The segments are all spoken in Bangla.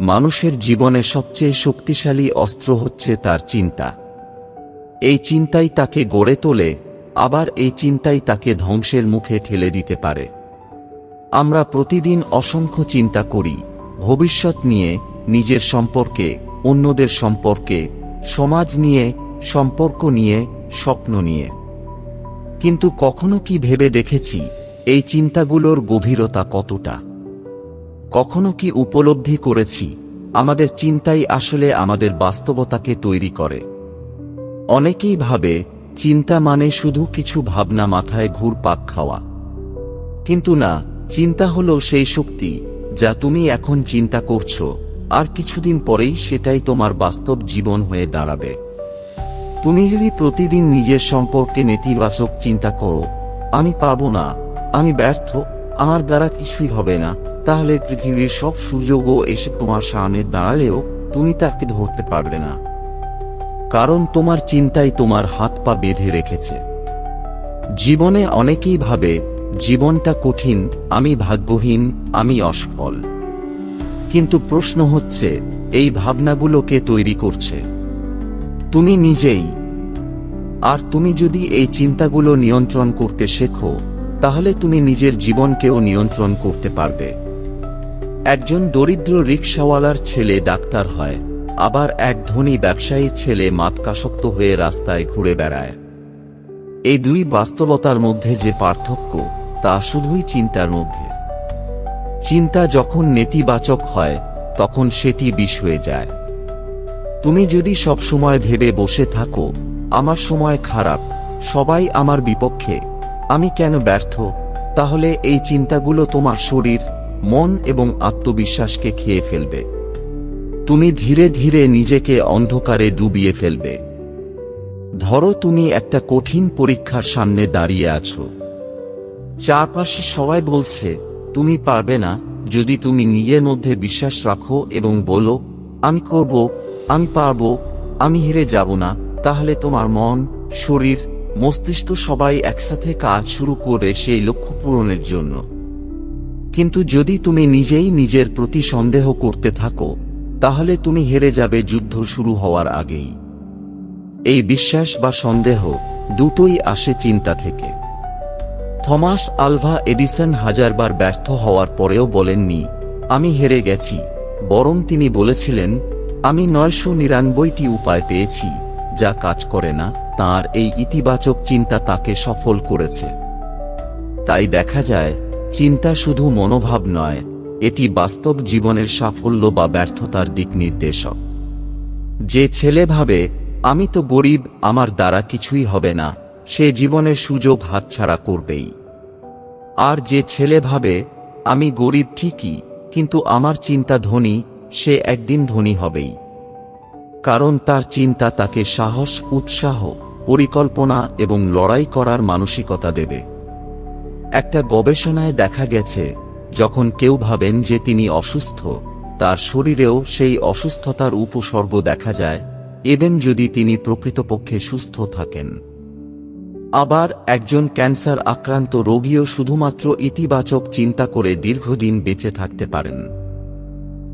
মানুষের জীবনে সবচেয়ে শক্তিশালী অস্ত্র হচ্ছে তার চিন্তা। এই চিন্তাই তাকে গড়ে তোলে, আবার এই চিন্তাই তাকে ধ্বংসের মুখে ঠেলে দিতে পারে। আমরা প্রতিদিন অসংখ্য চিন্তা করি, ভবিষ্যৎ নিয়ে, নিজের সম্পর্কে, অন্যদের সম্পর্কে, সমাজ নিয়ে, সম্পর্ক নিয়ে, স্বপ্ন নিয়ে। কিন্তু কখনো কি ভেবে দেখেছি, এই চিন্তাগুলোর গভীরতা কতটা? কখনো কি উপলব্ধি করেছি? আমাদের চিন্তাই আসলে আমাদের বাস্তবতাকে তৈরি করে। অনেকেই ভাবে, চিন্তা মানে শুধু কিছু ভাবনা মাথায় ঘুরপাক খাওয়া। কিন্তু না, চিন্তা হলো সেই শক্তি, যা তুমি এখন চিন্তা করছ, আর কিছুদিন পরেই সেটাই তোমার বাস্তব জীবন হয়ে দাঁড়াবে। তুমি যদি প্রতিদিন নিজের সম্পর্কে নেতিবাচক চিন্তা করো, আমি পারব না, আমি ব্যর্থ, আমার দ্বারা কিছুই হবে না তাহলে পৃথিবীর সব সুযোগও এসে তোমার সামনে দাঁড়ালেও তুমি তাকে ধরতে পারবে না। কারণ তোমার চিন্তাই তোমার হাত পা বেঁধে রেখেছে। জীবনে অনেকেই ভাবে, জীবনটা কঠিন, আমি ভাগ্যহীন, আমি অসফল। কিন্তু প্রশ্ন হচ্ছে, এই ভাবনাগুলোকে তৈরি করছে? তুমি নিজেই। আর তুমি যদি এই চিন্তাগুলো নিয়ন্ত্রণ করতে শেখো, তাহলে তুমি নিজের জীবনকেও নিয়ন্ত্রণ করতে পারবে। একজন দরিদ্র রিক্সাওয়ালার ছেলে ডাক্তার হয়, আবার এক ধনী ব্যবসায়ী ছেলে মাতকাসক্ত হয়ে রাস্তায় ঘুরে বেড়ায়। এই দুই বাস্তবতার মধ্যে যে পার্থক্য, তা শুধুই চিন্তার মধ্যে। চিন্তা যখন নেতিবাচক হয়, তখন সেটি বিষ হয়ে যায়। তুমি যদি সব সময় ভেবে বসে থাকো, আমার সময় খারাপ, সবাই আমার বিপক্ষে, আমি কেন ব্যর্থ? তাহলে এই চিন্তাগুলো তোমার শরীর মন এবং আত্মবিশ্বাসকে খেয়ে ফেলবে। তুমি ধীরে ধীরে নিজেকে অন্ধকারে ডুবিয়ে ফেলবে। ধরো তুমি একটা কঠিন পরীক্ষার সামনে দাঁড়িয়ে আছো। চারপাশে সবাই বলছে, তুমি পারবে না, যদি তুমি নিজের মধ্যে বিশ্বাস রাখো এবং বলো, আমি করব, আমি পারব, আমি হেরে যাব না, তাহলে তোমার মন, শরীর, মস্তিষ্ক সবাই একসাথে কাজ শুরু করে সেই লক্ষ্য পূরণের জন্য। কিন্তু যদি তুমি নিজেই নিজের প্রতি সন্দেহ করতে থাকো, তাহলে তুমি হেরে যাবে যুদ্ধ শুরু হওয়ার আগেই। এই বিশ্বাস বা সন্দেহ দুটোই আসে চিন্তা থেকে। থমাস আলভা এডিসন হাজারবার ব্যর্থ হওয়ার পরেও বলেননি, আমি হেরে গেছি। বরং তিনি বলেছিলেন, আমি নয়শো নিরানব্বইটি উপায় পেয়েছি, যা কাজ করে না, তার এই ইতিবাচক চিন্তা তাকে সফল করেছে। তাই দেখা যায় চিন্তা শুধু মনোভাব নয়, এটি বাস্তব জীবনের সাফল্য বা ব্যর্থতার দিক নির্দেশক। যে ছেলে ভাবে, আমি তো গরিব, আমার দ্বারা কিছুই হবে না, সে জীবনের সুযোগ হাতছাড়া করবেই। আর যে ছেলে ভাবে, আমি গরিব ঠিকই, কিন্তু আমার চিন্তা ধনী, সে একদিন ধনী হবেই। কারণ তার চিন্তা তাকে সাহস, উৎসাহ, পরিকল্পনা এবং লড়াই করার মানসিকতা দেবে। একটা গবেষণায় দেখা গেছে, যখন কেউ ভাবেন যে তিনি অসুস্থ, তার শরীরেও সেই অসুস্থতার উপসর্গ দেখা যায় এবং যদি তিনি প্রকৃতপক্ষে সুস্থ থাকেন। আবার একজন ক্যান্সার আক্রান্ত রোগীও শুধুমাত্র ইতিবাচক চিন্তা করে দীর্ঘদিন বেঁচে থাকতে পারেন।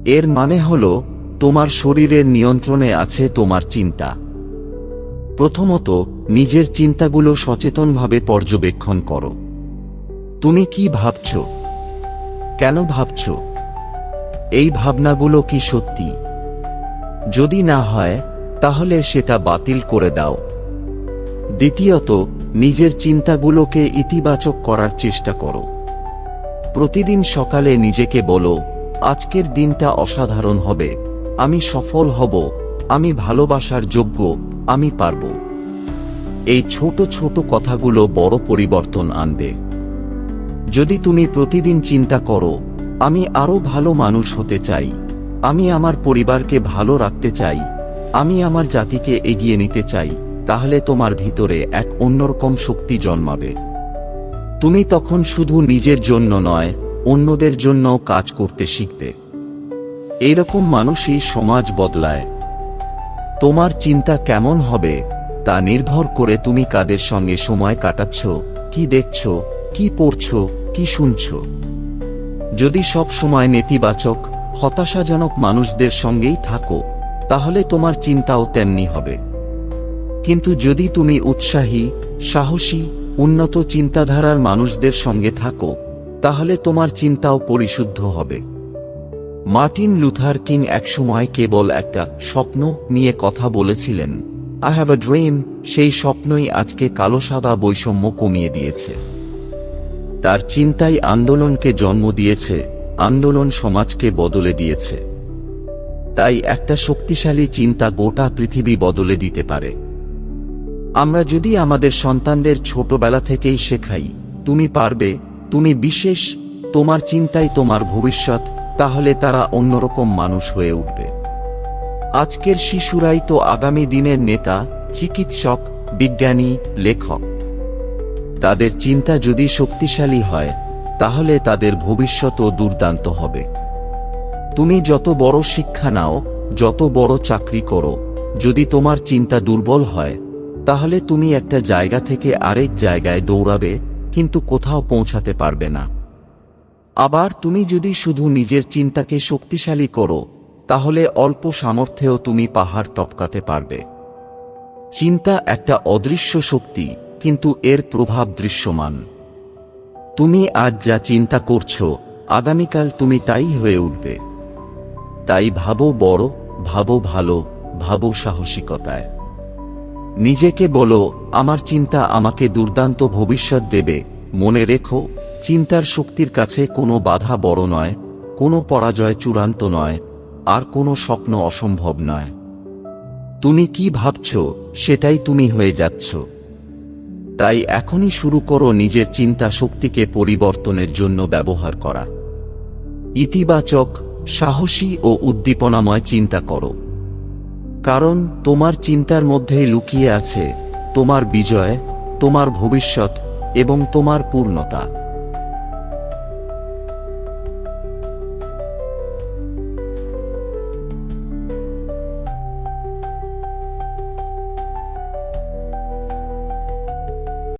এর মানে হল, তোমার শরীরের নিয়ন্ত্রণে আছে তোমার চিন্তা। প্রথমত, নিজের চিন্তাগুলো সচেতনভাবে পর্যবেক্ষণ করো। তুমি কি ভাবছ? কেন ভাবছ? এই ভাবনাগুলো কি সত্যি? যদি না হয়, তাহলে সেটা বাতিল করে দাও। দ্বিতীয়ত, নিজের চিন্তাগুলোকে ইতিবাচক করার চেষ্টা করো। প্রতিদিন সকালে নিজেকে বলো, আজকের দিনটা অসাধারণ হবে। আমি সফল হব। আমি ভালোবাসার যোগ্য। আমি পারব। এই ছোট ছোট কথাগুলো বড় পরিবর্তন আনবে। যদি তুমি প্রতিদিন চিন্তা করো, আমি আরও ভালো মানুষ হতে চাই, আমি আমার পরিবারকে ভালো রাখতে চাই, আমি আমার জাতিকে এগিয়ে নিতে চাই, তাহলে তোমার ভিতরে এক অন্যরকম শক্তি জন্মাবে। তুমি তখন শুধু নিজের জন্য নয়, অন্যদের জন্য কাজ করতে শিখবে। এরকম মানুষই সমাজ বদলায়। তোমার চিন্তা কেমন হবে, তা নির্ভর করে তুমি কাদের সঙ্গে সময় কাটাচ্ছ, কি দেখছ কি পড়ছ, কি শুনছ? যদি সব সময় নেতিবাচক, হতাশাজনক মানুষদের সঙ্গেই থাকো, তাহলে তোমার চিন্তাও তেমনি হবে। কিন্তু যদি তুমি উৎসাহী, সাহসী, উন্নত চিন্তাধারার মানুষদের সঙ্গে থাকো, তাহলে তোমার চিন্তাও পরিশুদ্ধ হবে। মার্টিন লুথার কিং একসময় কেবল একটা স্বপ্ন নিয়ে কথা বলেছিলেন আই হ্যাভ আ ড্রিম সেই স্বপ্নই আজকে কালো সাদা বৈষম্য কমিয়ে দিয়েছে। তার চিন্তাই আন্দোলনকে জন্ম দিয়েছে, আন্দোলন সমাজকে বদলে দিয়েছে। তাই একটা শক্তিশালী চিন্তা গোটা পৃথিবী বদলে দিতে পারে। আমরা যদি আমাদের সন্তানদের ছোটবেলা থেকেই শেখাই, তুমি পারবে, তুমি বিশেষ, তোমার চিন্তাই তোমার ভবিষ্যৎ, তাহলে তারা অন্যরকম মানুষ হয়ে উঠবে। আজকের শিশুরাই তো আগামী দিনের নেতা, চিকিৎসক, বিজ্ঞানী, লেখক। তাদের চিন্তা যদি শক্তিশালী হয়, তাহলে তাদের ভবিষ্যৎও দুর্দান্ত হবে। তুমি যত বড় শিক্ষা নাও, যত বড় চাকরি করো, যদি তোমার চিন্তা দুর্বল হয়, তাহলে তুমি একটা জায়গা থেকে আরেক জায়গায় দৌড়াবে, কিন্তু কোথাও পৌঁছাতে পারবে না। আবার তুমি যদি শুধু নিজের চিন্তাকে শক্তিশালী করো, তাহলে অল্প সামর্থ্যেও তুমি পাহাড় টপকাতে পারবে। চিন্তা একটা অদৃশ্য শক্তি। কিন্তু এর প্রভাব দৃশ্যমান। তুমি আজ যা চিন্তা করছ, আগামীকাল তুমি তাই হয়ে উঠবে। তাই ভাবো বড়, ভাবো ভালো, ভাবো সাহসিকতায়। নিজেকে বলো, আমার চিন্তা আমাকে দুর্দান্ত ভবিষ্যৎ দেবে। মনে রেখো, চিন্তার শক্তির কাছে কোনো বাধা বড় নয়, কোনো পরাজয় চূড়ান্ত নয়, আর কোনো স্বপ্ন অসম্ভব নয়। তুমি কি ভাবছ, সেটাই তুমি হয়ে যাচ্ছ। তাই এখনই শুরু করো নিজের চিন্তা শক্তিকে পরিবর্তনের জন্য ব্যবহার করা। ইতিবাচক, সাহসী ও উদ্দীপনাময় চিন্তা করো। কারণ তোমার চিন্তার মধ্যেই লুকিয়ে আছে তোমার বিজয়, তোমার ভবিষ্যৎ এবং তোমার পূর্ণতা।